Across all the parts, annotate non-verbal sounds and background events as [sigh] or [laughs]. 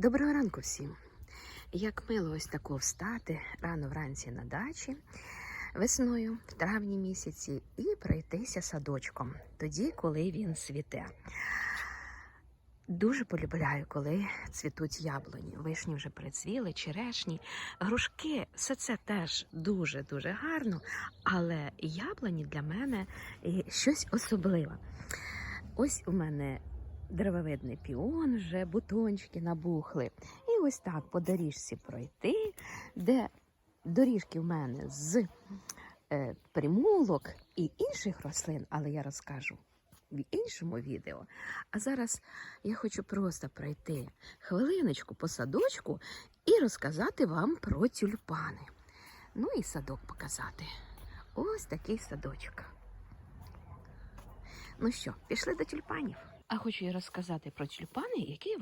Доброго ранку всім! Як мило ось тако встати рано вранці на дачі весною, в травні місяці, і пройтися садочком, тоді, коли він цвіте. Дуже полюбляю, коли цвітуть яблуні. Вишні вже прицвіли, черешні, грушки. Все це теж дуже-дуже гарно, але яблуні для мене е, щось особливе. Ось у мене деревовидний піон, вже бутончики набухли. І ось так по доріжці пройти, де доріжки в мене з е, примулок і інших рослин, але я розкажу в іншому відео. А зараз я хочу просто пройти хвилиночку по садочку і розказати вам про тюльпани. Ну і садок показати. Ось такий садочок. Ну що, пішли до тюльпанів. А хочу я розказати про тюльпани, які я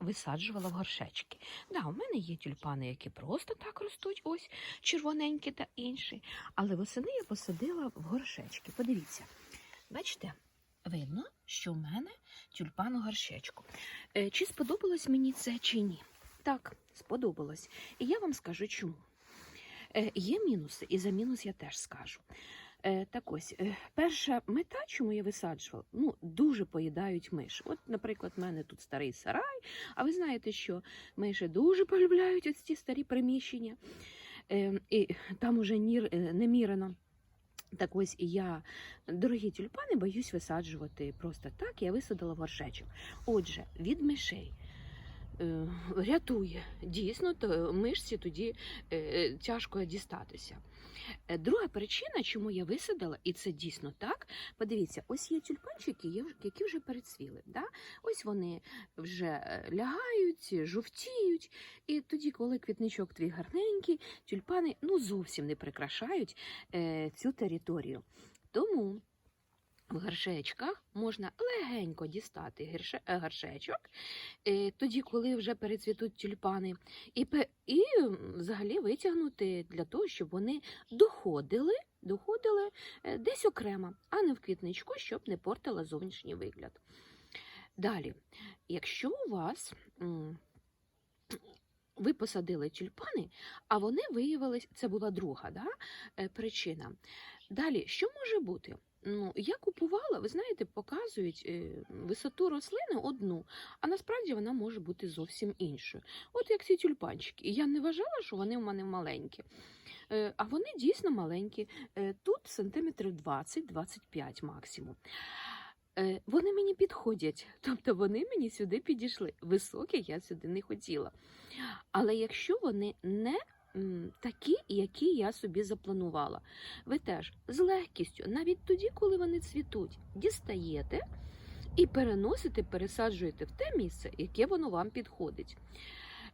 висаджувала, в горшечки. Да, у мене є тюльпани, які просто так ростуть, ось червоненькі та інші. Але восени я посадила в горшечки. Подивіться, бачите, видно, що в мене тюльпан у горшечку. Е, чи сподобалось мені це чи ні? Так, сподобалось. І я вам скажу чому. Е, є мінуси, і за мінус я теж скажу. Е, так ось, е, перша мета, чому я висаджувала, ну, дуже поїдають миш. От, наприклад, в мене тут старий сарай, а ви знаєте, що миші дуже полюбляють ось ці старі приміщення, е, і там уже немірено. Так ось я дорогі тюльпани боюсь висаджувати просто так. Я висадила горшечок. Отже, від мишей. Е, Рятує дійсно, то мишці тоді е, тяжко дістатися. Е, Друга причина, чому я висадила, і це дійсно так. Подивіться, ось є тюльпанчики, які вже перецвіли. Да? Ось вони вже лягають, жовтіють. І тоді, коли квітничок твій гарненький, тюльпани ну зовсім не прикрашають цю територію. Тому в горшечках можна легенько дістати е, горшечок, е, тоді, коли вже перецвітуть тюльпани, і, і взагалі витягнути для того, щоб вони доходили, доходили е, десь окремо, а не в квітничку, щоб не портила зовнішній вигляд. Далі, якщо у вас ви посадили тюльпани, а вони виявились, це була друга да, причина. Далі, що може бути? Ну, я купувала, ви знаєте, показують е, висоту рослини одну, а насправді вона може бути зовсім іншою. От як ці тюльпанчики. Я не вважала, що вони в мене маленькі. Е, а вони дійсно маленькі. Е, тут сантиметрів 20-25 максимум. Вони мені підходять, [laughs] тобто вони мені сюди підійшли. Високі я сюди не хотіла. Але якщо вони не такі, які я собі запланувала, ви теж з легкістю, навіть тоді, коли вони цвітуть, дістаєте і переносите, пересаджуєте в те місце, яке воно вам підходить.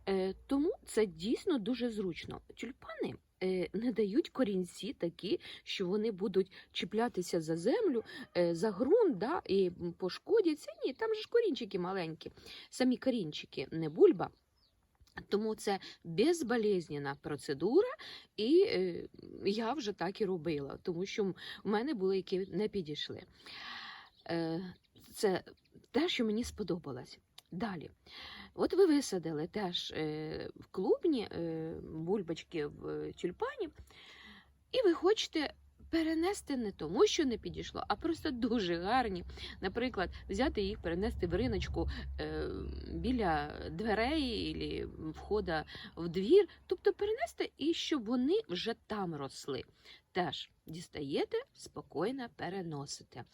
Е, тому це дійсно дуже зручно. Тюльпани е, не дають корінці такі, що вони будуть чіплятися за землю, е, за ґрунт да, і пошкодяться. Ні, там ж корінчики маленькі, самі корінчики, не бульба. Тому це безболезненна процедура, і е, я вже так і робила, тому що у мене були, які не підійшли. Е, це те, що мені сподобалось. Далі. От ви висадили теж е, в клубні е, бульбочки в тюльпані, і ви хочете перенести не тому, що не підійшло, а просто дуже гарні. Наприклад, взяти їх, перенести в риночку е, біля дверей або входа в двір, тобто перенести і щоб вони вже там росли. Теж дістаєте, спокійно переносите.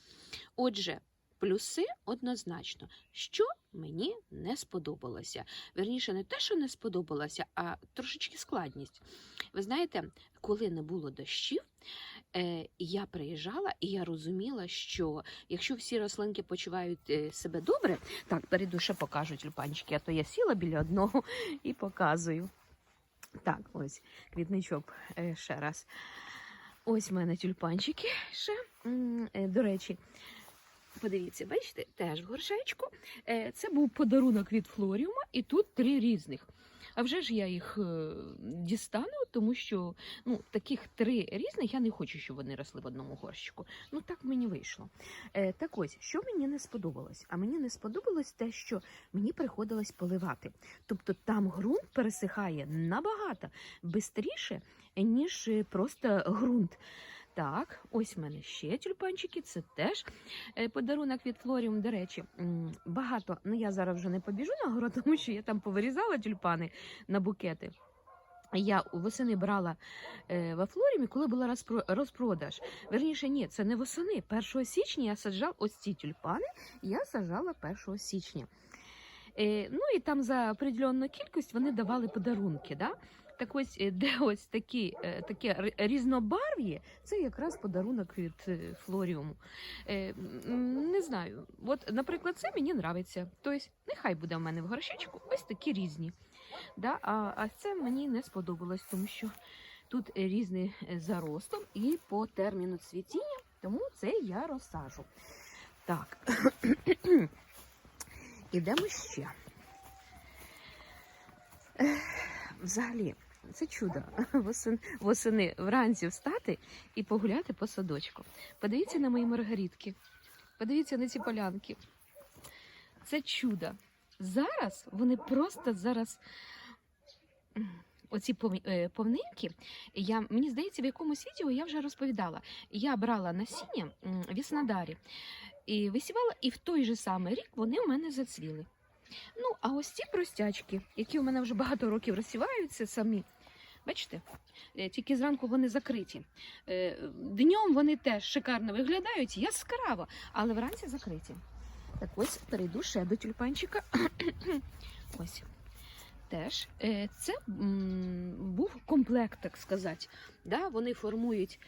Отже, плюси однозначно, що мені не сподобалося. Верніше, не те, що не сподобалося, а трошечки складність. Ви знаєте, коли не було дощів, е, я приїжджала і я розуміла, що якщо всі рослинки почувають е, себе добре, так, перейду ще покажу тюльпанчики, а то я сіла біля одного і показую. Так, ось квітничок е, ще раз. Ось в мене тюльпанчики ще. До речі, подивіться, бачите, теж в горшечку. Е, Це був подарунок від Флоріума, і тут три різних. А вже ж я їх е, дістану, тому що ну, таких три різних я не хочу, щоб вони росли в одному горщику. Ну так мені вийшло. Е, так ось, що мені не сподобалось? А мені не сподобалось те, що мені приходилось поливати. Тобто там ґрунт пересихає набагато швидше, ніж просто ґрунт. Так, ось в мене ще тюльпанчики. Це теж е, подарунок від Флоріум. До речі, багато. Ну я зараз вже не побіжу на город, [laughs] тому що я там повирізала тюльпани на букети. Я восени брала е, во Флорімі, коли була розпро- розпродаж. Верніше, ні, це не восени. 1 січня я саджала ось ці тюльпани, я саджала 1 січня. Е, ну і там за определенну кількість вони давали подарунки. Да? Так ось, е, де ось такі, е, таке р- різнобарв'я, це якраз подарунок від е, Флоріуму. Не знаю. От, наприклад, це мені нравиться. Тобто, нехай буде в мене в горщичку ось такі різні. Да? А, а це мені не сподобалось, тому що тут різний е, заростом і по терміну цвітіння, тому це я розсажу. Так, [clears throat] ідемо ще. Взагалі, це чудо. [laughs] Восени, вранці встати і погуляти по садочку. Подивіться на мої маргаритки. Подивіться на ці полянки. Це чудо. Зараз вони просто зараз. Оці е, я мені здається, в якомусь відео я вже розповідала. Я брала насіння м, в Яснодарі і висівала, і в той же самий рік вони в мене зацвіли. Ну, а ось ці простячки, які у мене вже багато років розсіваються самі. Бачите, Е, тільки зранку вони закриті. Е, Днем вони теж шикарно виглядають, яскраво, але вранці закриті. Так ось перейду ще до тюльпанчика. [clears throat] ось. Теж е, це був комплект, так сказати. Да? Вони формують.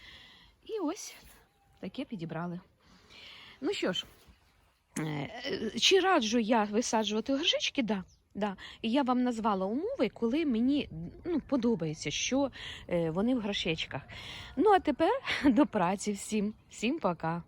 І ось таке підібрали. Ну що ж, чи раджу я висаджувати горшечки? Да. Да. І я вам назвала умови, коли мені ну, подобається, що е, вони в горшечках. Ну а тепер [laughs] до праці всім. Всім пока.